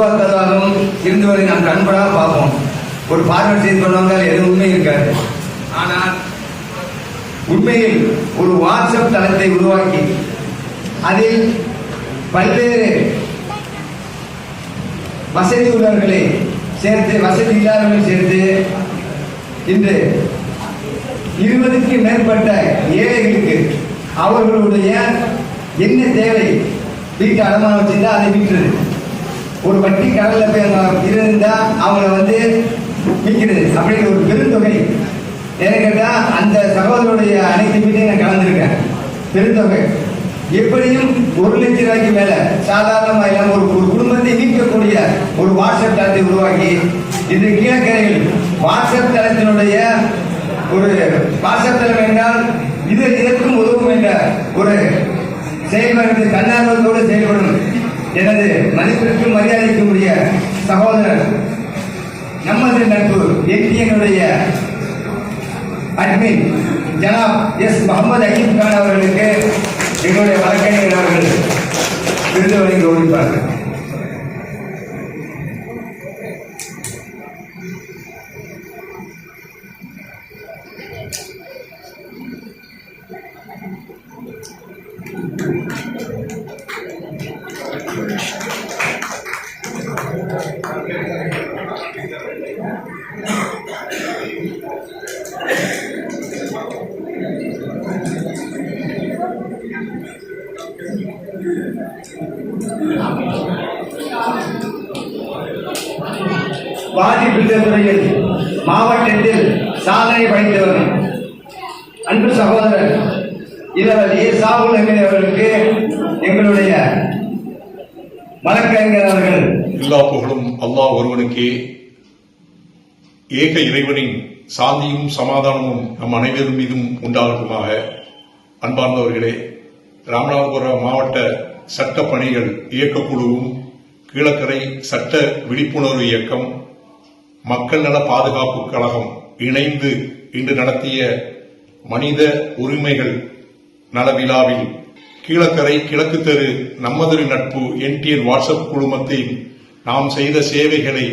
தேவையற்ற இருந்தவரை நாம் கண்படாக பார்ப்போம் ஒரு பார்வர்ட் செய்தி பண்ணுவாங்க எதுவுமே இருக்காது. ஆனால் உண்மையில் ஒரு வாட்ஸ்அப் தளத்தை உருவாக்கி அதில் பல்வேறு வசதி உள்ளவர்களை சேர்த்து வசதி இல்லாதவர்களை சேர்த்து இன்று இருபதுக்கு மேற்பட்ட ஏழைகளுக்கு அவர்களுடைய என்ன தேவை வீட்டு அடமானம் வச்சிருந்தா அதை விட்டுறது. ஒரு வட்டி கடல்ல போய் இருந்தா அவங்கள வந்து விற்கிறது அப்படிங்கிற ஒரு பெருந்தொகை. ஏன்னு கேட்டா அந்த சகோதரருடைய அனைத்து வீட்டையும் நான் கலந்துருக்கேன். பெருந்தொகை. எப்படியும் ஒரு லட்சம் ரூபாய்க்கு மேல சாதாரணமா இல்லாம ஒரு ஒரு குடும்பத்தை மீட்கக்கூடிய ஒரு வாட்ஸ்அப் தளத்தை உருவாக்கி இந்த கீழக்கரையில் வாட்ஸ்அப் தளத்தினுடைய ஒரு வாட்ஸ்அப் தளம் என்றால் இது இதற்கும் உதவும் என்ற ஒரு செயல்பாடு தன்னார்வத்தோடு செயல்படும். எனது மதிப்பிற்கும் மரியாதைக்குரிய சகோதரர் நமது நட்பு எட்டியனுடைய அட்மின் ஜனாப் எஸ். முகமது அகீம் கான் அவர்களுக்கு எங்களுடைய வழக்கறிஞர் அவர்கள் விருது வழங்கி ஒழிப்பார்கள் பாதிப்பிட்ட துறையில் மாவட்டத்தில் சாதனை படைத்தவர் அன்பு சகோதரர் இளவர் ஏ சாகுல் அவர்களுக்கு எங்களுடைய வழக்கறிஞர் அவர்கள். எல்லா புகழும் அல்லாஹ் ஒருவனுக்கே. ஏக இறைவனின் சாந்தியும் சமாதானமும் நம் அனைவரும் மீதும் உண்டாகட்டுமாக. அன்பார்ந்தவர்களே ராமநாதபுரம் மாவட்ட சட்ட பணிகள் இயக்கக்குழுவும் கீழக்கரை சட்ட விழிப்புணர்வு இயக்கம் மக்கள் நல பாதுகாப்பு கழகம் இணைந்து இன்று நடத்திய மனித உரிமைகள் நல விழாவில் கீழக்கரை கிழக்கு தெரு நம்மதொரு நட்பு என்டிஎன் வாட்ஸ்அப் குழுமத்தில் நாம் செய்த சேவைகளை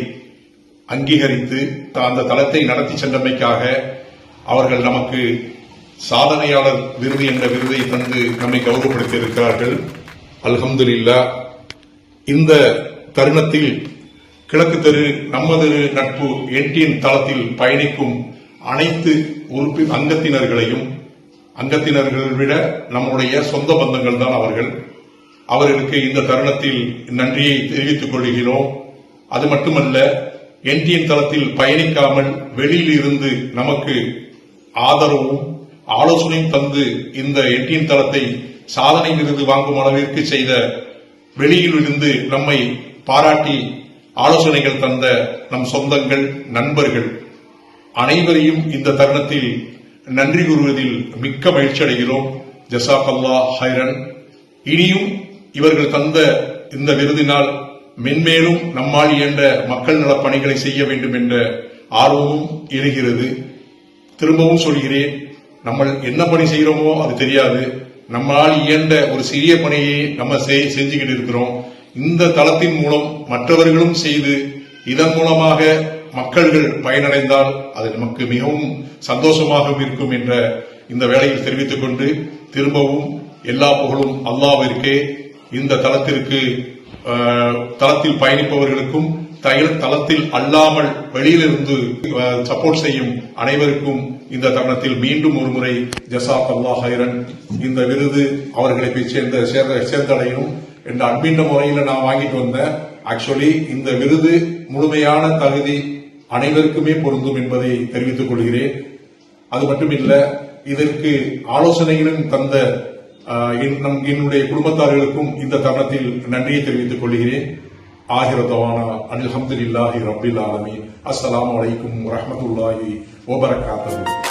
அங்கீகரித்து அந்த தளத்தை நடத்தி சென்றமைக்காக அவர்கள் நமக்கு சாதனையாளர் விருது என்ற விருதை தந்து நம்மை கௌரவப்படுத்தி இருக்கிறார்கள் அல்ஹம்துலில்லா. இந்த தருணத்தில் கிழக்கு தெரு நமது நட்பு என்டிஎன் தளத்தில் பயணிக்கும் அனைத்து உறுப்பி அங்கத்தினர்களையும் அங்கத்தினர்கள் விட நம்முடைய சொந்த பந்தங்கள் தான் அவர்கள். அவர்களுக்கு இந்த தருணத்தில் நன்றியை தெரிவித்துக் கொள்கிறோம். அது மட்டுமல்ல என்டிஎன் தளத்தில் பயணிக்காமல் வெளியில் இருந்து நமக்கு ஆதரவும் ஆலோசனையும் தந்து இந்த என்டிஎன் தளத்தை சாதனை விருது வாங்கும் அளவிற்கு செய்த வெளியில் இருந்து நம்மை பாராட்டி ஆலோசனைகள் தந்த நம் சொந்தங்கள் நண்பர்கள் அனைவரையும் இந்த தருணத்தில் நன்றி கூறுவதில் மிக்க மகிழ்ச்சி அடைகிறோம். ஜசாக் அல்லா ஹைரன். இனியும் இவர்கள் தந்த இந்த விருதினால் மென்மேலும் நம்மால் இயன்ற மக்கள் நலப் பணிகளை செய்ய வேண்டும் என்ற ஆர்வமும் எழுகிறது. திரும்பவும் சொல்கிறேன் நம்ம என்ன பணி செய்கிறோமோ அது தெரியாது. நம்மளால் இயன்ற ஒரு சிறிய பணியை நம்ம செய்- செஞ்சுக்கிட்டு இருக்கிறோம். இந்த தளத்தின் மூலம் மற்றவர்களும் செய்து இதன் மூலமாக மக்கள்கள் பயனடைந்தால் அது நமக்கு மிகவும் சந்தோஷமாக இருக்கும் என்ற இந்த வேலையில் தெரிவித்துக் கொண்டு திரும்பவும் எல்லா புகழும் அல்லாவிற்கே. இந்த தளத்திற்கு தளத்தில் பயணிப்பவர்களுக்கும் தய- தளத்தில் அல்லாமல் வெளியிலிருந்து சப்போர்ட் செய்யும் அனைவருக்கும் இந்த தருணத்தில் மீண்டும் ஒரு முறை ஜசாக் அல்லாஹ் ஹைரன் இந்த விருது அவர்களை போய் சேர்ந்த சேர்ந்த சேர்ந்தடையும் என்ற அன்பின்ற முறையில் நான் வாங்கிட்டு வந்தேன். ஆக்சுவலி இந்த விருது முழுமையான தகுதி அனைவருக்குமே பொருந்தும் என்பதை தெரிவித்துக் கொள்கிறேன். அது மட்டுமில்ல இதற்கு ஆலோசனைகளும் தந்த என்- நம் என்னுடைய குடும்பத்தார்களுக்கும் இந்த தருணத்தில் நன்றியை தெரிவித்துக் கொள்கிறேன். آخر دوانا الحمد لله رب العالمين السلام عليكم ورحمة الله وبركاته